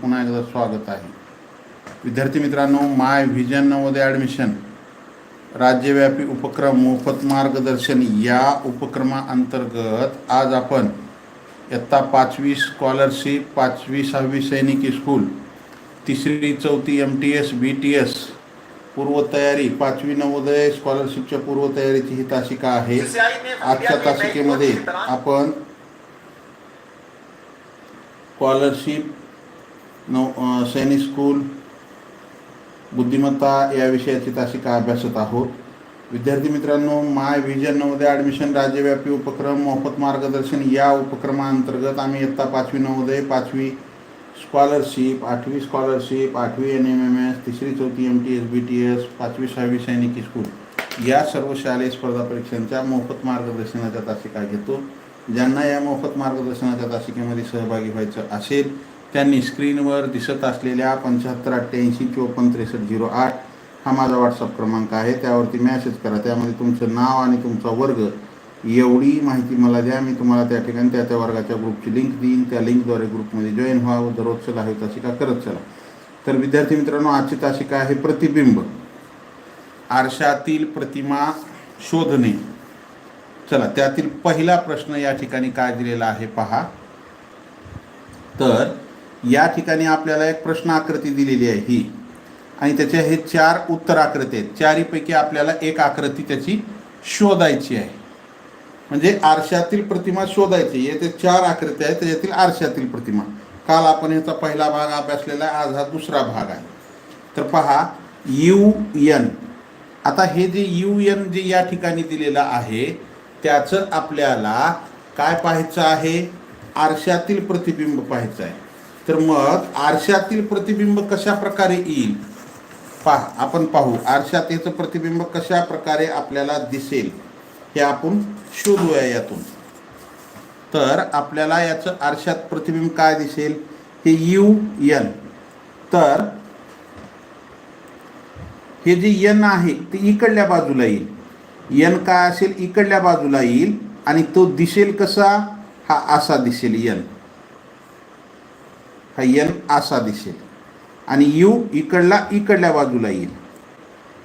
पुन्हा एकदा स्वागत आहे. विद्यार्थी मित्रांनो माय व्हिजन नवोदय ॲडमिशन राज्यव्यापी उपक्रम मोफत मार्गदर्शन या उपक्रमाअंतर्गत आज आपण इयत्ता पाचवी स्कॉलरशिप पाचवी सहावी सैनिकी स्कूल तिसरी चौथी M T S B T S पूर्वतयारी पाचवी नवोदय स्कॉलरशिपच्या पूर्वतयारीची ही तासिका आहे. आजच्या तासिकेमध्ये आपण स्कॉलरशिप नौ सैनिक स्कूल बुद्धिमत्ता या विषयाची तासिका अभ्यासत आहोत. विद्यार्थी मित्रांनो माय व्हिजन नवोदय ॲडमिशन राज्यव्यापी उपक्रम मोफत मार्गदर्शन या उपक्रमाअंतर्गत आम्ही इयत्ता पाचवी नवोदय पाचवी स्कॉलरशिप आठवी स्कॉलरशिप आठवी एन एम एम एस तिसरी चौथी M T S B T S पाचवी सहावी सैनिकी स्कूल या सर्व शालेय स्पर्धा परीक्षांच्या मोफत मार्गदर्शनाच्या तासिका घेतो. ज्यांना या मोफत मार्गदर्शनाच्या तासिकेमध्ये सहभागी व्हायचं असेल त्यांनी स्क्रीनवर दिसत असलेल्या पंच्याहत्तर अठ्ठ्याऐंशी चोपन्न त्रेसष्ट झिरो आठ हा माझा व्हॉट्सअप क्रमांक आहे. त्यावरती मॅसेज करा. त्यामध्ये तुमचं नाव आणि तुमचा वर्ग एवढी माहिती मला द्या. मी तुम्हाला त्या ठिकाणी त्या त्या वर्गाच्या ग्रुपची लिंक देईन. त्या लिंकद्वारे ग्रुपमध्ये जॉईन व्हावं. दररोज चला हवी तासिका करत चला. तर विद्यार्थी मित्रांनो आजची तासिका आहे प्रतिबिंब. आरशातील प्रतिमा शोधणे. चला त्यातील पहिला प्रश्न या ठिकाणी काय दिलेला आहे पहा. तर या ठिकाणी आपल्याला एक प्रश्न आकृती दिलेली आहे ही. आणि त्याचे हे चार उत्तर आकृती आहेत. चारीपैकी आपल्याला एक आकृती त्याची शोधायची आहे. म्हणजे आरशातील प्रतिमा शोधायची. येथे चार आकृती आहेत. त्याच्यातील आरशातील प्रतिमा. काल आपण ह्याचा पहिला भाग अभ्यासलेला आहे. आज हा दुसरा भाग आहे. तर पहा यू एन आता हे जे यू एन जे या ठिकाणी दिलेलं आहे त्याचं आपल्याला काय पाहायचं आहे? आरशातील प्रतिबिंब पाहायचं आहे. तर मग आरशातील प्रतिबिंब कशा प्रकारे येईल? पहा आपण पाहू. आरशात याचं प्रतिबिंब कशा प्रकारे आपल्याला दिसेल? हे आपण शोधूया यातून. तर आपल्याला याचं आरशात प्रतिबिंब काय दिसेल? हे यू यन तर हे जे यन आहे ते इकडल्या बाजूला येईल. यन काय असेल? इकडल्या बाजूला येईल. आणि तो दिसेल कसा? हा असा दिसेल यन हा यन असा दिसेल. आणि यू इकडला इकडल्या बाजूला येईल.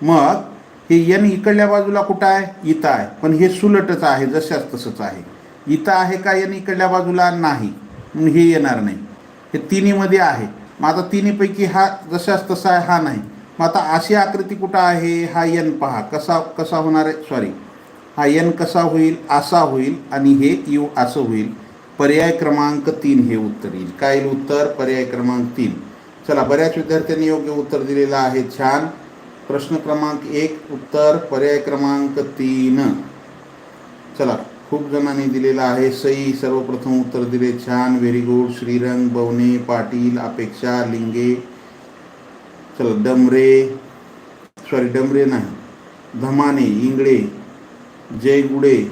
मग हे यन इकडल्या बाजूला कुठं आहे? इथं आहे. पण हे सुलटच आहे जशाच तसंच आहे. इथं आहे का यन इकडल्या बाजूला? नाही. म्हणून हे येणार नाही. हे तिन्हीमध्ये आहे. मग आता तिन्हीपैकी हा जशाच तसा आहे हा नाही. मग आता अशी आकृती कुठं आहे? हा यन पहा. कसा कसा होणार आहे? सॉरी हा यन कसा होईल? असा होईल. आणि हे यू असं होईल. पर्याय क्रमांक तीन हे उत्तर येईल. काय येईल उत्तर? पर्याय क्रमांक तीन. चला, बऱ्याच विद्यार्थ्यांनी योग्य उत्तर दिलेलं आहे. छान. प्रश्न क्रमांक एक, उत्तर. पर्याय क्रमांक तीन. चला, खूप जणांनी दिलेलं आहे. सई, सर्वप्रथम उत्तर दिले. छान व्हेरी गुड श्रीरंग बवने पाटील, अपेक्षा, लिंगे. चला, डमरे. सॉरी डमरे नाही. धमाने, इंगळे. जयगुडे.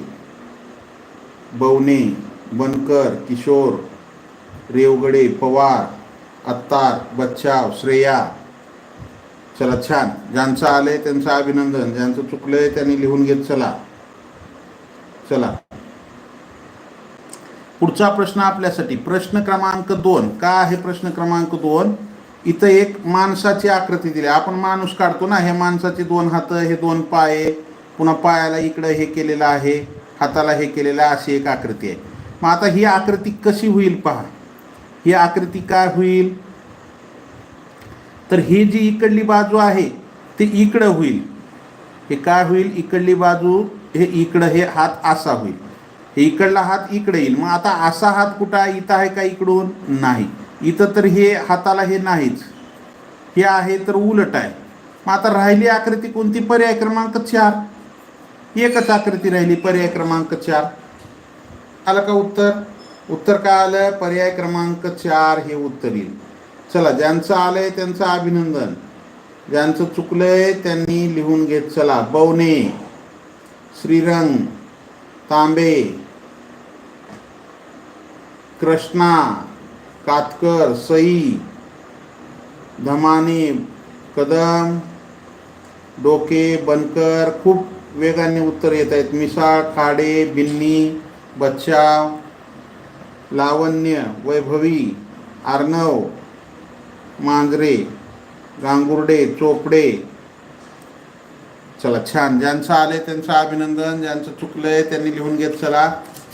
बवणे. बनकर किशोर रेवगडे पवार अत्तार बच्चाव श्रेया चला छान ज्यांचं आलंय त्यांचं अभिनंदन. ज्यांचं चुकलंय त्यांनी लिहून घेत चला. चला. पुढचा प्रश्न आपल्यासाठी. प्रश्न क्रमांक दोन. का आहे प्रश्न क्रमांक दोन? इथं एक माणसाची आकृती दिली. आपण माणूस काढतो ना. हे माणसाचे दोन हात हे दोन पाय. पुन्हा पायाला इकडं हे केलेलं आहे. हाताला हे केलेलं आहे. अशी एक आकृती आहे. मग आता ही आकृती कशी होईल पहा. ही आकृती काय होईल? तर ही जी इकडली बाजू आहे ती इकडं होईल. हे काय होईल? इकडली बाजू हे इकडं हे हात असा होईल. हे इकडला हात इकडे येईल. मग आता असा हात कुठं आहे? इथं आहे का इकडून? नाही. इथं तर हे हाताला हे नाहीच. हे आहे तर उलट आहे. मग आता राहिली आकृती कोणती? पर्याय क्रमांक चार. एकच आकृती राहिली पर्याय क्रमांक चार. आलं का उत्तर? उत्तर काय आलं? पर्याय क्रमांक चार हे उत्तर येईल. चला ज्यांचं आलंय त्यांचं अभिनंदन. ज्यांचं चुकलंय त्यांनी लिहून घेत चला. बवणे श्रीरंग तांबे कृष्णा कातकर सई धमाने कदम डोके बनकर खूप वेगाने उत्तर येत आहेत. मिसाळ खाडे बिन्नी बच्चाव लावण्य वैभवी आर्णव मांजरे गांगुर्डे चोपडे. चला छान. ज्यांचं आले त्यांचं अभिनंदन ज्यांचं चुकलंय त्यांनी लिहून घेत चला.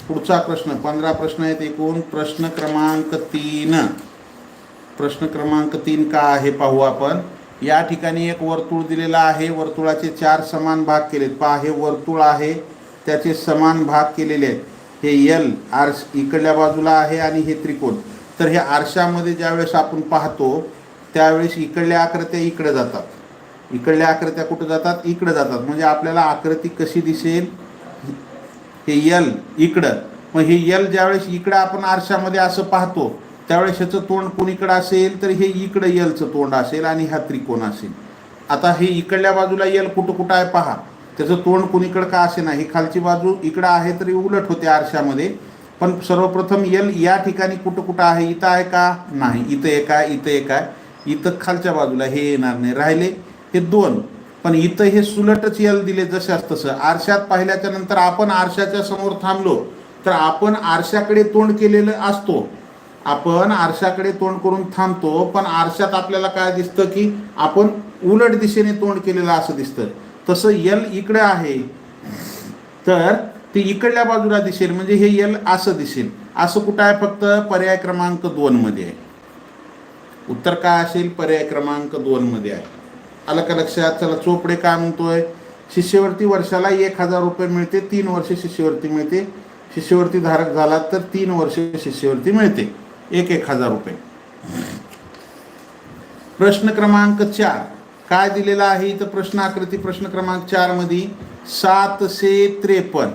पुढचा प्रश्न पंधरा प्रश्न आहेत एकूण. प्रश्न क्रमांक तीन. प्रश्न क्रमांक तीन का आहे पाहू आपण. या ठिकाणी एक वर्तुळ दिलेला आहे. वर्तुळाचे चार समान भाग केलेत. पहा हे वर्तुळ आहे. त्याचे समान भाग केलेले आहेत. हे यल आरश इकडल्या बाजूला आहे आणि हे त्रिकोण. तर हे आरशामध्ये ज्यावेळेस आपण पाहतो त्यावेळेस इकडल्या आकृत्या इकडे जातात. इकडल्या आकृत्या कुठं जातात? इकडे जातात. म्हणजे आपल्याला आकृती कशी दिसेल? हे यल इकडं. मग हे यल ज्यावेळेस इकडं आपण आरशामध्ये असं पाहतो त्यावेळेस ह्याचं तोंड कोणीकडं असेल? तर हे इकडं यलचं तोंड असेल आणि हा त्रिकोण असेल. आता हे इकडल्या बाजूला यल कुठं कुठं आहे? पहा. त्याचं तोंड कुणीकडं का असे नाही? खालची बाजू इकडं आहे तरी उलट होते आरशामध्ये. पण सर्वप्रथम यल या ठिकाणी कुठं कुठं आहे? इथं आहे का? नाही. इथं एक आहे इथं एक आहे. इथं खालच्या बाजूला हे येणार नाही. राहिले हे दोन. पण इथं हे सुलटच यल दिले जशाच तसं. आरशात पाहिल्याच्या नंतर आपण आरशाच्या समोर थांबलो तर आपण आरशाकडे तोंड केलेलं असतो. आपण आरशाकडे तोंड करून थांबतो पण आरशात आपल्याला काय दिसतं की आपण उलट दिशेने तोंड केलेलं असं दिसतं. तसं यल इकडे आहे. तर ते इकडल्या बाजूला दिसेल म्हणजे हे यल असं दिसेल. असं कुठं आहे फक्त? पर्याय क्रमांक दोन मध्ये आहे. उत्तर काय असेल? पर्याय क्रमांक दोन मध्ये आहे. आलं का लक्षात? चला चोपडे काय म्हणतोय? शिष्यवृत्ती वर्षाला एक हजार रुपये मिळते तीन वर्ष शिष्यवृत्ती मिळते. शिष्यवृत्ती धारक झाला तर तीन वर्ष शिष्यवृत्ती मिळते. एक एक हजार रुपये. प्रश्न क्रमांक चार. काय दिलेला आहे इथं प्रश्न आकृती प्रश्न क्रमांक चारमध्ये सातशे त्रेपन्न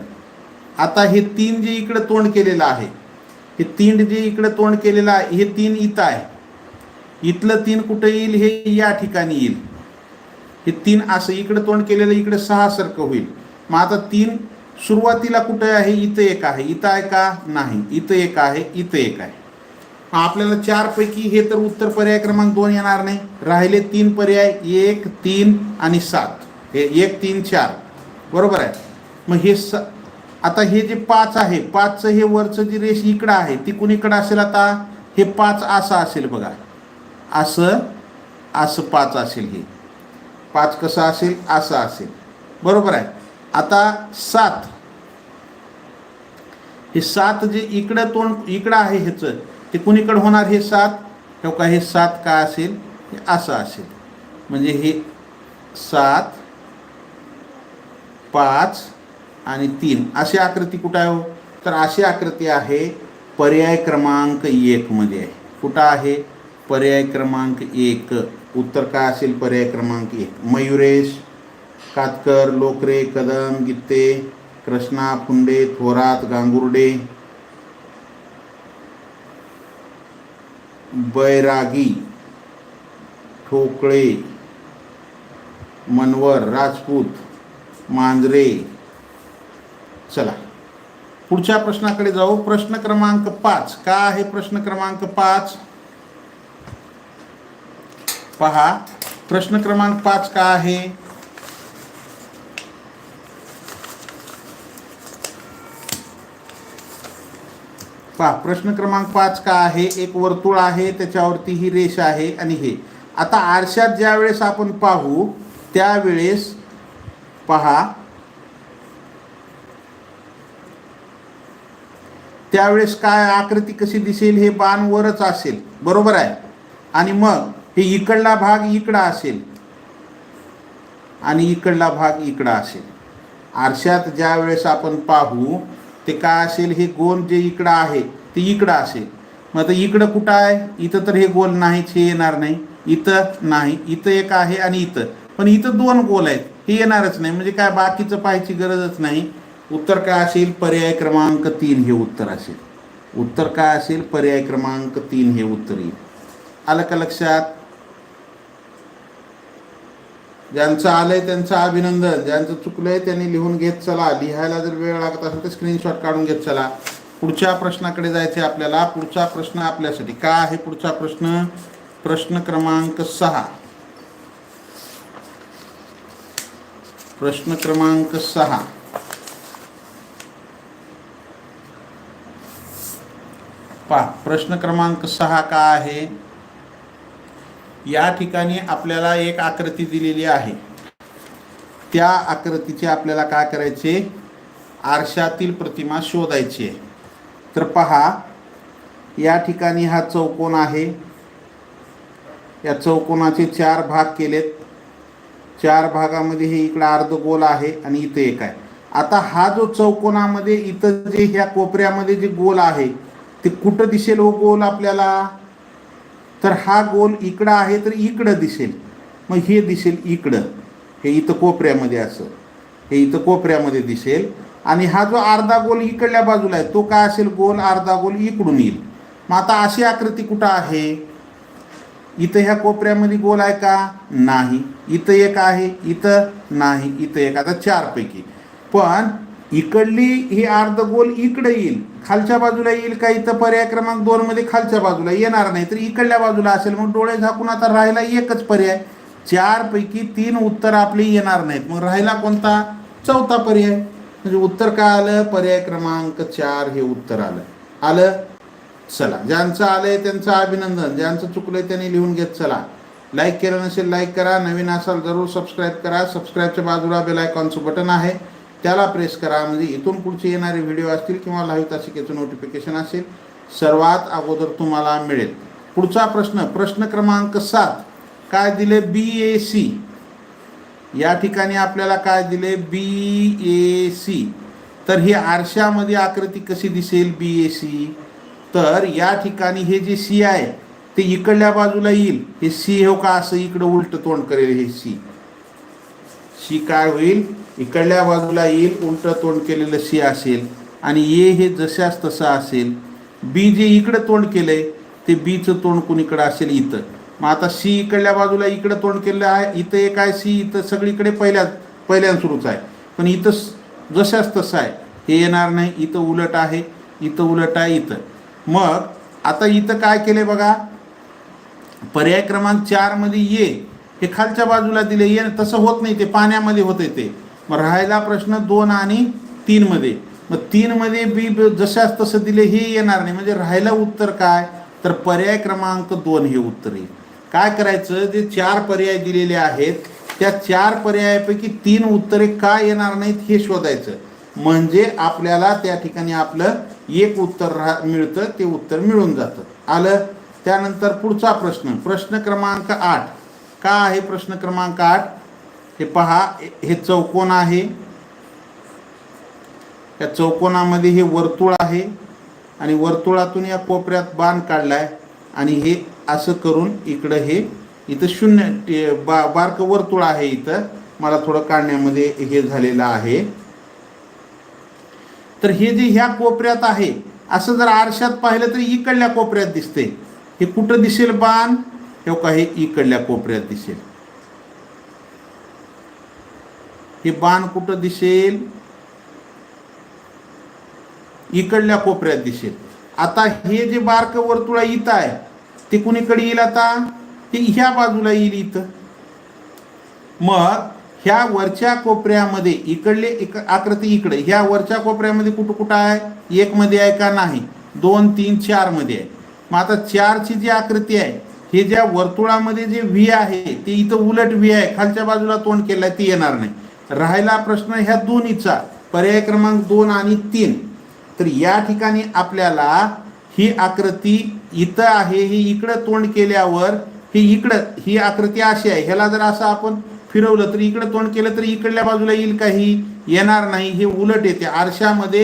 आता हे तीन जे इकडे तोंड केलेलं आहे हे तीन जे इकडे तोंड केलेलं आहे हे तीन इथं आहे. इथलं तीन कुठं येईल? हे या ठिकाणी येईल. हे तीन असं इकडे तोंड केलेलं इकडे सहा सारखं होईल. मग आता तीन सुरुवातीला कुठे आहे? इथं एक आहे. इथं आहे का? नाही. इथं एक आहे. इथं एक आहे. आपल्याला चार पैकी हे तर उत्तर पर्याय क्रमांक दोन येणार नाही. राहिले तीन पर्याय एक तीन आणि सात. हे एक तीन चार. बरोबर आहे? मग हे स आता हे जे पाच आहे पाचचं हे वरचं जी रेष इकडं आहे ती कुणीकडं असेल आता हे पाच असं असेल बघा. असं असं पाच असेल हे. पाच कसं असेल? असं असेल. बरोबर आहे? आता सात. हे सात जे इकडं तोंड इकडं आहे ह्याचं ते कुणीकडं होणार हे सात? ठेव का हे सात का असेल? हे असं असेल. म्हणजे हे सात पाच आणि तीन. अशी आकृती कुठं आहे हो? तर अशी आकृती आहे पर्याय क्रमांक एकमध्ये आहे. कुठं आहे? पर्याय क्रमांक एक. उत्तर काय असेल? पर्याय क्रमांक एक. मयुरेश कातकर लोकरे कदम गित्ते कृष्णा फुंडे थोरात गांगुर्डे बैरागी ठोकळे मनवर राजपूत मांजरे. चला. पुढच्या प्रश्नाकडे जाऊ. प्रश्न क्रमांक पाच. का आहे प्रश्न क्रमांक पाच? पहा. प्रश्न क्रमांक पाच का आहे? पहा प्रश्न क्रमांक पाच का आहे? एक वर्तुळ आहे त्याच्यावरती ही रेष आहे आणि हे. आता आरशात ज्या वेळेस आपण पाहू त्यावेळेस पहा त्यावेळेस काय आकृती कशी दिसेल? हे बाण वरच असेल. बरोबर आहे? आणि मग हे इकडला भाग इकडा असेल. आणि इकडला भाग इकडा असेल. आरशात ज्या वेळेस आपण पाहू ते काय असेल हे गोल जे इकडं आहे ते इकडं असेल. मग आता इकडं कुठं आहे? इथं तर हे गोल नाहीच हे येणार नाही. इथं नाही इथं एक आहे आणि इथं. पण इथं दोन गोल आहेत हे येणारच नाही. म्हणजे काय बाकीचं पाहायची गरजच नाही. उत्तर काय असेल? पर्याय क्रमांक तीन हे उत्तर असेल. उत्तर काय असेल? पर्याय क्रमांक तीन हे उत्तर येईल. आलं का लक्षात? ज्यांचं आलंय त्यांचं अभिनंदन ज्यांचं चुकलंय त्यांनी लिहून घेत चला. लिहायला जर वेळ लागत असेल तर स्क्रीनशॉट काढून घेत चला. पुढच्या प्रश्नाकडे जायचे आपल्याला. पुढचा प्रश्न आपल्यासाठी काय आहे पुढचा प्रश्न? प्रश्न क्रमांक सहा. प्रश्न क्रमांक सहा. पहा प्रश्न क्रमांक सहा का आहे? या ठिकाणी आपल्याला एक आकृती दिलेली आहे. त्या आकृतीचे आपल्याला काय करायचे? आरशातील प्रतिमा शोधायची आहे. तर पहा या ठिकाणी हा चौकोन आहे. या चौकोनाचे चार भाग केलेत. चार भागामध्ये हे इकडं अर्धगोल आहे आणि इथं एक आहे. आता हा जो चौकोनामध्ये इथं जे ह्या कोपऱ्यामध्ये जे गोल आहे ते कुठं दिसेल हो गोल आपल्याला? तर हा गोल इकडं आहे तर इकडं दिसेल. मग हे दिसेल इकडं. हे इथं कोपऱ्यामध्ये असं. हे इथं कोपऱ्यामध्ये दिसेल. आणि हा जो अर्धा गोल इकडल्या बाजूला आहे तो काय असेल? गोल अर्धा गोल इकडून येईल. मग आता अशी आकृती कुठं आहे? इथं ह्या कोपऱ्यामध्ये गोल आहे का? नाही. इथं एक आहे इथं नाही इथं एक. आता चारपैकी. पण इकडली ही अर्ध गोल इकडे येईल खालच्या बाजूला येईल का इथं पर्याय क्रमांक दोन मध्ये खालच्या बाजूला येणार नाही तर इकडल्या बाजूला असेल. मग डोळे झाकून आता राहायला एकच पर्याय. चार पैकी तीन उत्तर आपली येणार नाहीत. मग राहिला कोणता? चौथा पर्याय. म्हणजे उत्तर काय आलं? पर्याय क्रमांक चार हे उत्तर आलं. आलं? चला. ज्यांचं आलंय त्यांचं अभिनंदन. ज्यांचं चुकलंय त्यांनी लिहून घेत चला. लाईक केलं नसेल लाईक करा. नवीन असाल जरूर सबस्क्राईब करा. सबस्क्राईबच्या बाजूला बेल आयकॉनचं बटन आहे. त्याला प्रेस करा. म्हणजे इथून पुढचे येणारे व्हिडिओ असतील किंवा लाईव्ह तासिकेचं नोटिफिकेशन असेल सर्वात अगोदर तुम्हाला मिळेल. पुढचा प्रश्न प्रश्न क्रमांक सात. काय दिले बी ए सी या ठिकाणी आपल्याला काय दिले बी ए सी तर ही आरशामध्ये आकृती कशी दिसेल बी ए सी तर या ठिकाणी हे जे सी आहे ते इकडल्या बाजूला येईल. हे सी हो का? असं इकडं उलट तोंड करेल हे सी सी काय होईल? इकडल्या बाजूला येईल उलट तोंड केलेलं सी असेल आणि ए हे जशास तसं असेल. बी जे इकडं तोंड केलंय ते बीचं तोंड कुणीकडं असेल? इथं. मग आता सी इकडल्या बाजूला इकडं तोंड केलेलं आहे इथं एक आहे सी इथं सगळीकडे पहिल्या पहिल्यान सुरूच आहे. पण इथं स- जशास तसं आहे. हे येणार नाही इथं उलट आहे इथं उलट आहे इथं. मग आता इथं काय केलंय बघा? पर्याय क्रमांक चारमध्ये ये. हे खालच्या बाजूला दिले ये. तसं होत नाही ते पाण्यामध्ये होते ते. मग राहायला प्रश्न दोन आणि तीनमध्ये मग तीनमध्ये बी जशाच तसं दिले हे येणार नाही. म्हणजे राहायला उत्तर काय? तर पर्याय क्रमांक दोन हे उत्तर येईल. काय करायचं? जे चार पर्याय दिलेले आहेत त्या चार पर्यायापैकी तीन उत्तरे का येणार नाहीत हे शोधायचं. म्हणजे आपल्याला त्या ठिकाणी आपलं एक उत्तर राह मिळतं ते उत्तर मिळून जातं. आलं? त्यानंतर पुढचा प्रश्न. प्रश्न क्रमांक आठ. का आहे प्रश्न क्रमांक आठ? हे पहा हे चौकोन आहे. या चौकोनामध्ये हे वर्तुळ आहे आणि वर्तुळातून या कोपऱ्यात बाण काढलाय आणि हे असं करून इकडं हे इथं शून्य बा बारकं वर्तुळ आहे इथं. मला थोडं काढण्यामध्ये हे झालेलं आहे. तर हे जे ह्या कोपऱ्यात आहे असं जर आरशात पाहिलं तर इकडल्या कोपऱ्यात दिसते हे कुठं दिसेल बाण? हे का हे इकडल्या कोपऱ्यात दिसेल. हे बाण कुठं दिसेल? इकडल्या कोपऱ्यात दिसेल. आता हे जे बारक वर्तुळा इथं आहे ते कुणीकडे येईल आता? ते ह्या बाजूला येईल इथं. मग ह्या वरच्या कोपऱ्यामध्ये इकडले इक आकृती इकडे. ह्या वरच्या कोपऱ्यामध्ये कुठं कुठं आहे? एक मध्ये आहे का नाही? दोन तीन चारमध्ये आहे. मग आता चारची जी आकृती आहे हे ज्या वर्तुळामध्ये जे व्ही आहे ते इथं उलट व्ही आहे. खालच्या बाजूला तोंड केलं आहे ते येणार नाही. राहिला प्रश्न ह्या दोन्हीचा. पर्याय क्रमांक दोन आणि तीन. तर या ठिकाणी आपल्याला ही आकृती इथं आहे ही इकडं तोंड केल्यावर ही इकडं ही आकृती अशी आहे. ह्याला जर असं आपण फिरवलं तर इकडं तोंड केलं तर इकडल्या बाजूला येईल काही येणार नाही. हे उलट येते. आरशामध्ये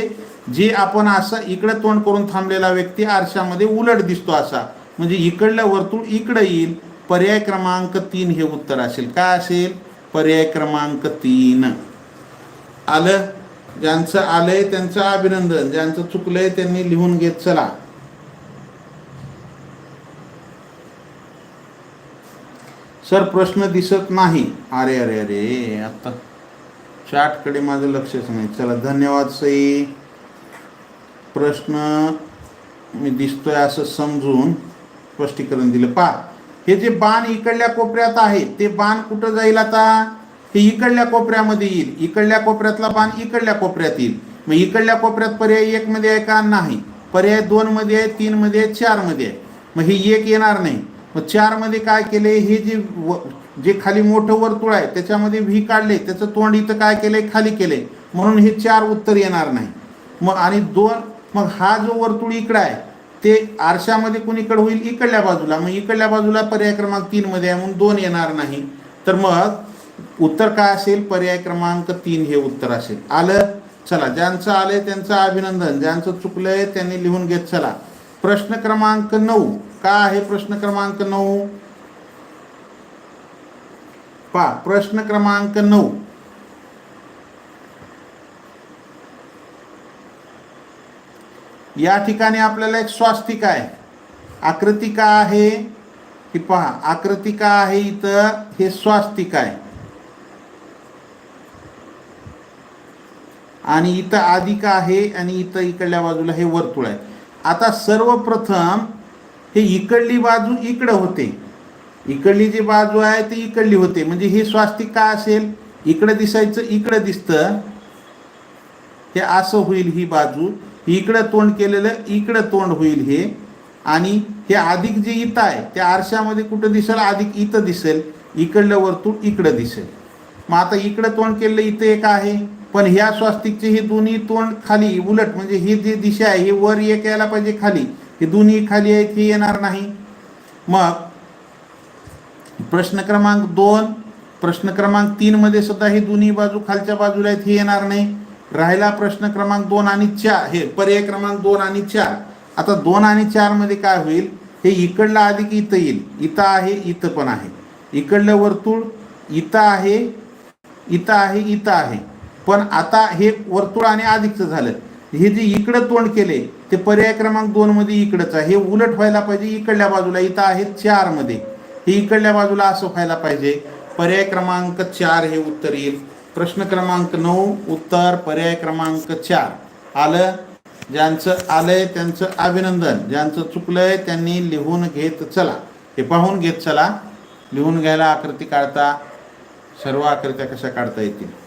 जे आपण असं इकडं तोंड करून थांबलेला व्यक्ती आरशामध्ये उलट दिसतो असा. म्हणजे इकडलं वर्तुळ इकडं येईल. पर्याय क्रमांक तीन हे उत्तर असेल. काय असेल? पर्याय क्रमांक तीन. आलं? ज्यांचं आलंय त्यांचं अभिनंदन. ज्यांचं चुकलंय त्यांनी लिहून घेत चला. सर प्रश्न दिसत नाही. अरे अरे अरे आता चाटकडे माझं लक्षच नाही. चला धन्यवाद सई. प्रश्न मी दिसतोय असं समजून स्पष्टीकरण दिलं. पा हे जे बाण इकडल्या कोपऱ्यात आहे ते बाण कुठं जाईल आता? हे इकडल्या कोपऱ्यामध्ये येईल. इकडल्या कोपऱ्यातला बाण इकडल्या कोपऱ्यात येईल. मग इकडल्या कोपऱ्यात पर्याय एक मध्ये आहे का? नाही. पर्याय दोन मध्ये आहे तीन मध्ये आहे चारमध्ये आहे. मग हे एक येणार नाही. मग चारमध्ये काय केले? हे जे व जे खाली मोठं वर्तुळ आहे त्याच्यामध्ये व्ही काढले. त्याचं तोंड इथं काय केलंय खाली केलंय म्हणून हे चार उत्तर येणार नाही. मग आणि दोन मग हा जो वर्तुळ इकडं आहे ते आरशामध्ये कुणीकडे होईल? इकडल्या बाजूला. मग इकडल्या बाजूला पर्याय क्रमांक तीनमध्ये आहे म्हणून दोन येणार नाही. तर मग उत्तर काय असेल? पर्याय क्रमांक तीन हे उत्तर असेल. आलं? चला. ज्यांचं आलंय त्यांचं अभिनंदन. ज्यांचं चुकलंय त्यांनी लिहून घेत चला. प्रश्न क्रमांक नऊ. का आहे प्रश्न क्रमांक नऊ? पा प्रश्न क्रमांक नऊ. या ठिकाणी आपल्याला एक स्वास्तिक आहे. आकृती का आहे. की पहा आकृतिका आहे इथं हे स्वास्तिक आहे. आणि इथं अधिक आहे आणि इथं इकडल्या बाजूला हे वर्तुळ आहे. आता सर्वप्रथम हे इकडली बाजू इकडं होते. इकडली जी बाजू आहे ती इकडली होते. म्हणजे हे स्वास्तिक का असेल? इकडं दिसायचं इकडं दिसतं. हे असं होईल ही बाजू. इकडं तोंड केलेलं इकडं तोंड होईल हे. आणि हे अधिक जे इथं आहे त्या आरशामध्ये कुठं दिसेल? अधिक इथं दिसेल. इकडलं वर्तुळ इकडं दिसेल. मग आता इकडं तोंड केलेलं इथं एक आहे पण ह्या स्वास्तिकचे हे दोन्ही तोंड खाली उलट म्हणजे ही जी दिशा आहे हे वर एक यायला पाहिजे खाली. हे दोन्ही खाली आहेत हे येणार नाही. मग प्रश्न क्रमांक दोन प्रश्न क्रमांक तीन मध्ये सुद्धा हे दोन्ही बाजू खालच्या बाजूला आहेत हे येणार नाही. राहिला प्रश्न क्रमांक दोन आणि चार. हे पर्याय क्रमांक दोन आणि चार. आता दोन आणि चारमध्ये काय होईल? हे इकडलं अधिक इथं येईल. इथं आहे इथं पण आहे. इकडलं वर्तुळ इथं आहे इथं आहे इथं आहे. पण आता हे वर्तुळ आणि अधिकचं झालं. हे जे इकडं तोंड केले ते पर्याय क्रमांक दोन मध्ये इकडंच आहे. हे उलट व्हायला पाहिजे इकडल्या बाजूला. इथं आहे चारमध्ये. हे इकडल्या बाजूला असं व्हायला पाहिजे. पर्याय क्रमांक चार हे उत्तर येईल. प्रश्न क्रमांक नऊ उत्तर पर्याय क्रमांक चार. आलं? ज्यांचं आलंय त्यांचं अभिनंदन. ज्यांचं चुकलंय त्यांनी लिहून घेत चला. हे पाहून घेत चला. लिहून घ्यायला आकृती काढता. सर्व आकृत्या कशा काढता येतील?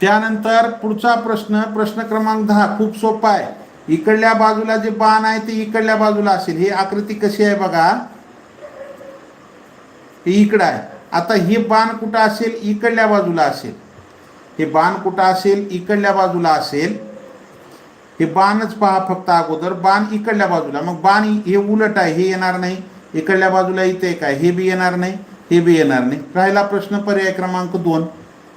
त्यानंतर पुढचा प्रश्न प्रश्न क्रमांक दहा. खूप सोपा आहे. इकडल्या बाजूला जे बाण आहे ते इकडल्या बाजूला असेल. ही आकृती कशी आहे बघा? ही इकडं आहे. आता हे बाण कुठं असेल? इकडल्या बाजूला असेल. हे बाण कुठं असेल? इकडल्या बाजूला असेल. हे बाणच पहा फक्त अगोदर. बाण इकडल्या बाजूला. मग बाण हे उलट आहे हे येणार नाही. इकडल्या बाजूला इथे एक आहे हे बी येणार नाही हे बी येणार नाही. राहिला प्रश्न पर्याय क्रमांक दोन.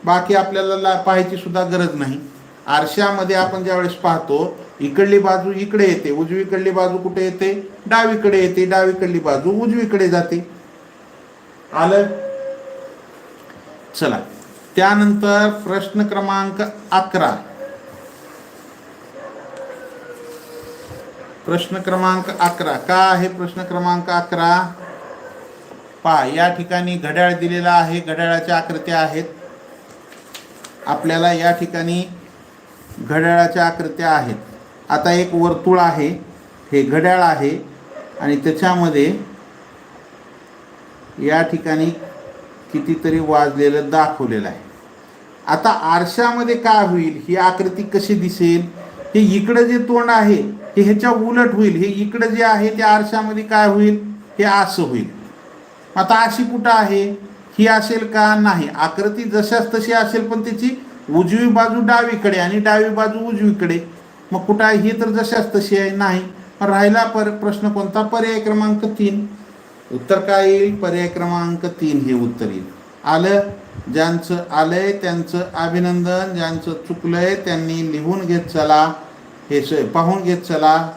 बाकी आपल्याला ला- पाहायची सुद्धा गरज नाही. आरशामध्ये आपण ज्यावेळेस पाहतो इकडली बाजू इकडे येते उजवीकडली बाजू कुठे येते? डावीकडे येते डावीकडली बाजू उजवीकडे जाते. आलं? चला. त्यानंतर प्रश्न क्रमांक अकरा. प्रश्न क्रमांक अकरा. का आहे प्रश्न क्रमांक अकरा? पहा या ठिकाणी घड्याळ दिलेला आहे. घड्याळाच्या आकृत्या आहेत. आपल्याला या ठिकाणी घड्याळाच्या आकृत्या आहेत. आता एक वर्तुळ आहे. हे घड्याळ आहे. आणि त्याच्यामध्ये या ठिकाणी कितीतरी वाजलेलं दाखवलेलं आहे. आता आरशामध्ये काय होईल? ही आकृती कशी दिसेल? हे इकडं जे तोंड आहे हे ह्याच्या उलट होईल. हे इकडं जे आहे ते आरशामध्ये काय होईल? हे असं होईल. आता अशी कुठं आहे? ही असेल का? नाही. आकृती जशाच तशी असेल पण त्याची उजवी बाजू डावीकडे आणि डावी बाजू उजवीकडे. मग कुठं आहे? ही तर जशाच तशी आहे. नाही. राहिला पर प्रश्न कोणता? पर्याय क्रमांक तीन. उत्तर काय येईल? पर्याय क्रमांक तीन हे उत्तर येईल. आलं? ज्यांचं आलंय त्यांचं अभिनंदन ज्यांचं चुकलंय त्यांनी लिहून घेत चला. हे स पाहून घेत चला.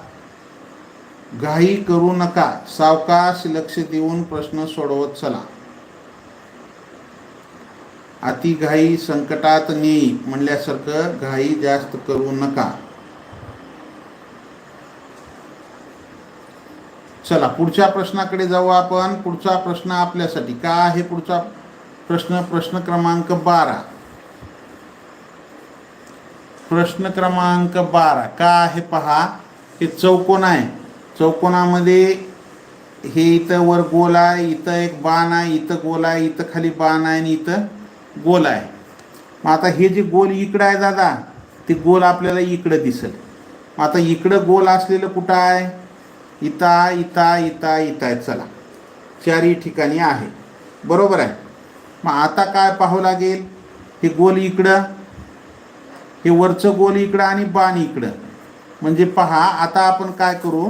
घाई करू नका. सावकाश लक्ष देऊन प्रश्न सोडवत चला. अति घाई संकटात नेई म्हणल्यासारखं घाई जास्त करू नका. चला पुढच्या प्रश्नाकडे जाऊ आपण. पुढचा प्रश्न आपल्यासाठी का आहे पुढचा प्रश्न? प्रश्न क्रमांक बारा. प्रश्न क्रमांक बारा. का आहे पहा हे चौकोन आहे. चौकोनामध्ये हे इथं वर गोल आहे इथं एक बाण आहे इथं गोल आहे इथं खाली बाण आहे आणि इथं गोल आहे. मग आता हे जे गोल इकडं आहे दादा ते गोल आपल्याला इकडं दिसेल. मग आता इकडं गोल असलेलं कुठं आहे? इता इता इता इथं चला. चारही ठिकाणी आहे. बरोबर आहे. मग आता काय पाहावं लागेल? हे गोल इकडं हे वरचं गोल इकडं आणि बाण इकडं. म्हणजे पहा आता आपण काय करू?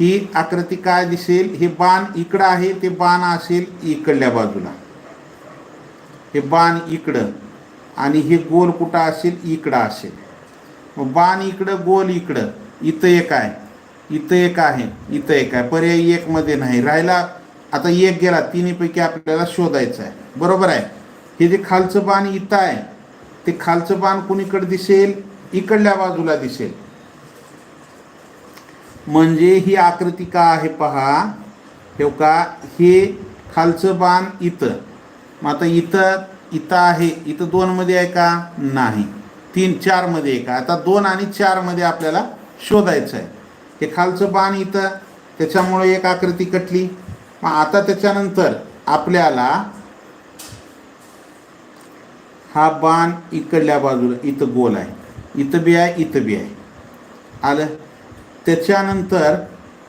ही आकृती काय दिसेल? हे बाण इकडं आहे ते बाण असेल इकडल्या बाजूला. हे बाण इकडं आणि हे गोल कुठं असेल? इकडं असेल. मग बाण इकडं गोल इकडं. इथं एक आहे. इथं एक आहे इथं एक आहे. पर्याय एक मध्ये नाही. राहिला आता एक गेला तिन्हीपैकी आपल्याला शोधायचं आहे. बरोबर आहे? हे जे खालचं बाण इथं आहे ते खालचं बाण कुणीकडे दिसेल? इकडल्या बाजूला दिसेल. म्हणजे ही आकृती का आहे पहा. ठेव का हे खालचं बाण इथं. मग आता इथं इथं आहे इथं दोनमध्ये आहे का? नाही. तीन चारमध्ये आहे का? आता दोन आणि चारमध्ये आपल्याला शोधायचं आहे. हे खालचं बाण इथं त्याच्यामुळे एक आकृती कटली. मग आता त्याच्यानंतर आपल्याला हा बाण इकडल्या बाजूला इथं गोल आहे. इथं बी आहे इथं बी आहे. आलं? त्याच्यानंतर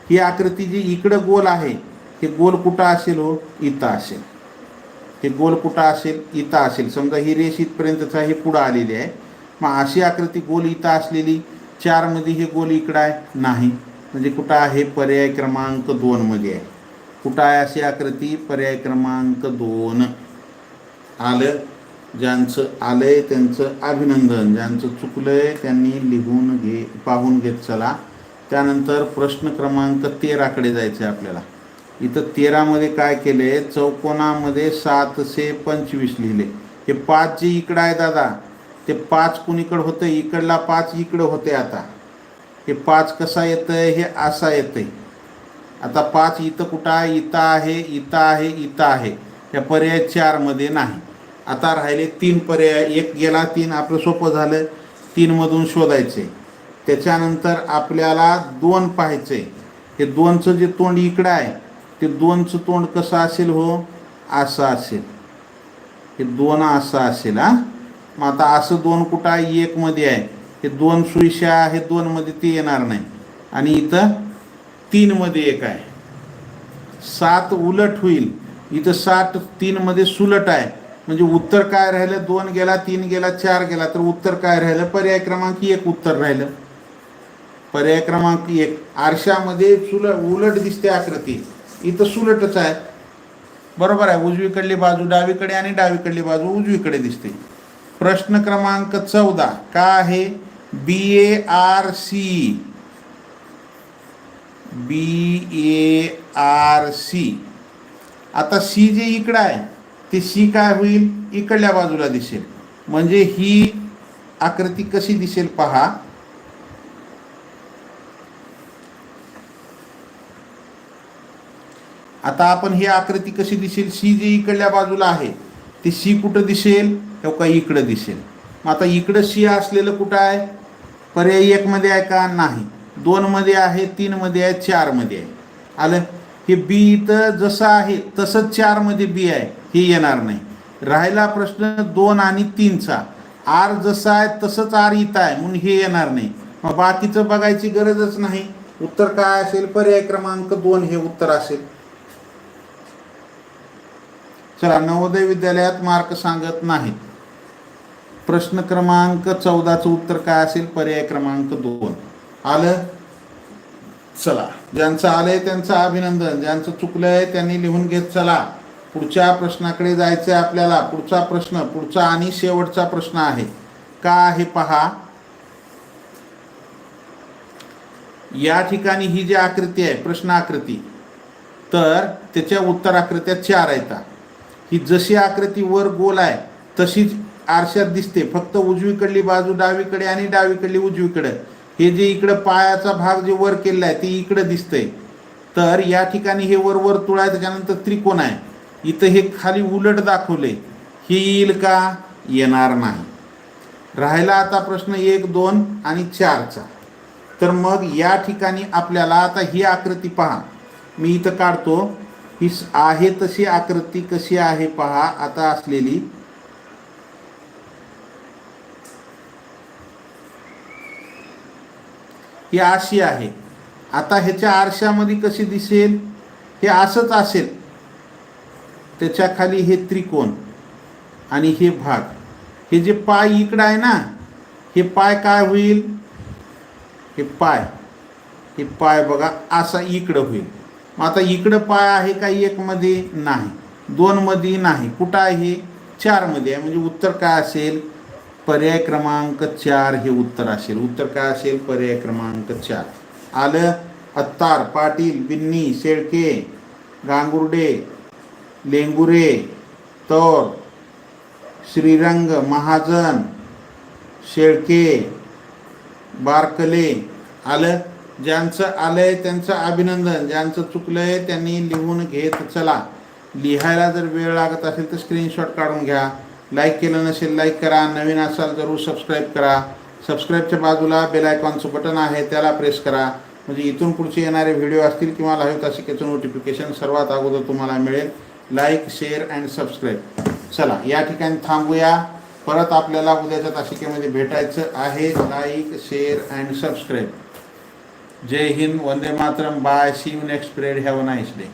ही आकृती जी इकडं गोल आहे हे गोल कुठं असेल हो? इथं असेल. हे गोल कुठं असेल? इथं असेल. समजा ही रेष इथपर्यंतचा हे पुढं आलेली आहे. मग अशी आकृती गोल इथं असलेली चारमध्ये हे गोल इकडं आहे? नाही. म्हणजे कुठं आहे? पर्याय क्रमांक दोनमध्ये आहे. कुठं आहे अशी आकृती? पर्याय क्रमांक दोन. आलं? ज्यांचं आलंय त्यांचं अभिनंदन. ज्यांचं चुकलंय त्यांनी लिहून घे पाहून घेत चला. त्यानंतर प्रश्न क्रमांक तेराकडे जायचं आहे आपल्याला. इथं तेरामध्ये काय केले चौकोनामध्ये सातशे पंचवीस लिहिले. हे पाच जे इकडं आहे दादा. ते पाच कुणीकडं होतं इकडला पाच इकडं होते आता. हे पाच कसा येतंय हे असा येतंय. आता पाच इथं कुठं आहे इथं आहे इथं आहे इथं आहे. या पर्याय चारमध्ये नाही. आता राहिले तीन पर्याय. एक गेला तीन आपलं सोपं झालं. तीनमधून शोधायचे. त्याच्यानंतर आपल्याला दोन पाहायचे. हे दोनचं जे तोंड इकडं आहे ते दोनचं तोंड कसं असेल हो? असं असेल. हे दोन असं असेल हां? मग आता असं दोन कुठं आहे एकमध्ये आहे. हे दोन सुईशा आहे दोनमध्ये ते येणार नाही. आणि इथं तीनमध्ये एक आहे. सात उलट होईल. इथं सात तीनमध्ये सुलट आहे. म्हणजे उत्तर काय राहिलं? दोन गेला तीन गेला चार गेला तर उत्तर काय राहिलं? पर्याय क्रमांक एक उत्तर राहिलं. पर्याय क्रमांक एक. आरशामध्ये सुल उलट दिसते आकृती. इथं सुलटच आहे. बरोबर आहे. उजवीकडली बाजू डावीकडे आणि डावीकडली बाजू उजवीकडे दिसते. प्रश्न क्रमांक चौदा. का आहे? B A R C B A R C आता सी जे इकडं आहे ते सी काय होईल? इकडल्या बाजूला दिसेल. म्हणजे ही आकृती कशी दिसेल पहा. आता आपण ही आकृती कशी दिसेल? सी जे इकडल्या बाजूला आहे ती सी कुठं दिसेल? तेव्हा का इकडं दिसेल. मग आता इकडं सी असलेलं कुठं आहे? पर्याय एकमध्ये आहे का? नाही. दोनमध्ये आहे तीनमध्ये आहे चारमध्ये आहे. आलं? हे बी इथं जसं आहे तसंच चारमध्ये बी आहे. हे येणार नाही. राहिला प्रश्न दोन आणि तीनचा. आर जसा आहे तसंच आर इथं आहे. म्हणून हे येणार नाही. मग बाकीचं बघायची गरजच नाही. उत्तर काय असेल? पर्याय क्रमांक दोन हे उत्तर असेल. चला नवोदय विद्यालयात मार्क सांगत नाहीत. प्रश्न क्रमांक चौदाचं उत्तर काय असेल? पर्याय क्रमांक दोन. आलं? चला. ज्यांचं आलंय त्यांचं अभिनंदन. ज्यांचं चुकलंय त्यांनी लिहून घेत चला. पुढच्या प्रश्नाकडे जायचं आहे आपल्याला. पुढचा प्रश्न पुढचा आणि शेवटचा प्रश्न आहे. का आहे पहा? या ठिकाणी ही जी आकृती आहे प्रश्न आकृती तर त्याच्या उत्तर आकृत्या चार आहेत. ही जशी आकृती वर गोल आहे तशीच आरशात दिसते. फक्त उजवीकडली बाजू डावीकडे आणि डावीकडली उजवीकडे. हे जे इकडं पायाचा भाग जे वर केलेला आहे ते इकडं दिसतंय. तर या ठिकाणी हे वर वर आहे त्याच्यानंतर त्रिकोण आहे. इथं हे खाली उलट दाखवले. हे येईल का? येणार नाही. राहिला आता प्रश्न एक दोन आणि चारचा. तर मग या ठिकाणी आपल्याला आता ही आकृती पहा. मी इथं काढतो. ही आहे तशी आकृती कशी आहे पहा. आता असलेली ही आशी आहे. आता ह्याच्या आरशामध्ये कशी दिसेल? हे असंच असेल. त्याच्याखाली हे त्रिकोण आणि हे भाग. हे जे पाय इकडं आहे ना हे पाय काय होईल? हे पाय. हे पाय बघा असा इकडं होईल. मग आता इकडं पाय आहे का एकमध्ये? नाही. दोनमध्ये नाही. कुठं आहे हे? चारमध्ये आहे. म्हणजे उत्तर काय असेल? पर्याय क्रमांक चार हे उत्तर असेल. उत्तर काय असेल? पर्याय क्रमांक चार. आलं? अत्तार पाटील बिन्नी शेळके गांगुर्डे लेंगुरे तौर श्रीरंग महाजन शेळके बारकले. आलं? ज्यांचं आलंय त्यांचं अभिनंदन. ज्यांचं चुकलंय त्यांनी लिहून घेत चला. लिहायला जर वेळ लागत असेल तर स्क्रीनशॉट काढून घ्या. लाईक केलं नसेल लाईक करा. नवीन असाल जरूर सबस्क्राईब करा. सबस्क्राईबच्या बाजूला बेल आयकॉनचं बटन आहे त्याला प्रेस करा. म्हणजे इथून पुढचे येणारे व्हिडिओ असतील किंवा लाईव्ह तासिकेचं नोटिफिकेशन सर्वात अगोदर तुम्हाला मिळेल. लाईक शेअर अँड सबस्क्राईब चला या ठिकाणी थांबूया. परत आपल्याला उद्याच्या तासिकेमध्ये भेटायचं आहे. Like share and subscribe Jai Hind Vande Mataram. Bye see you next period have a nice day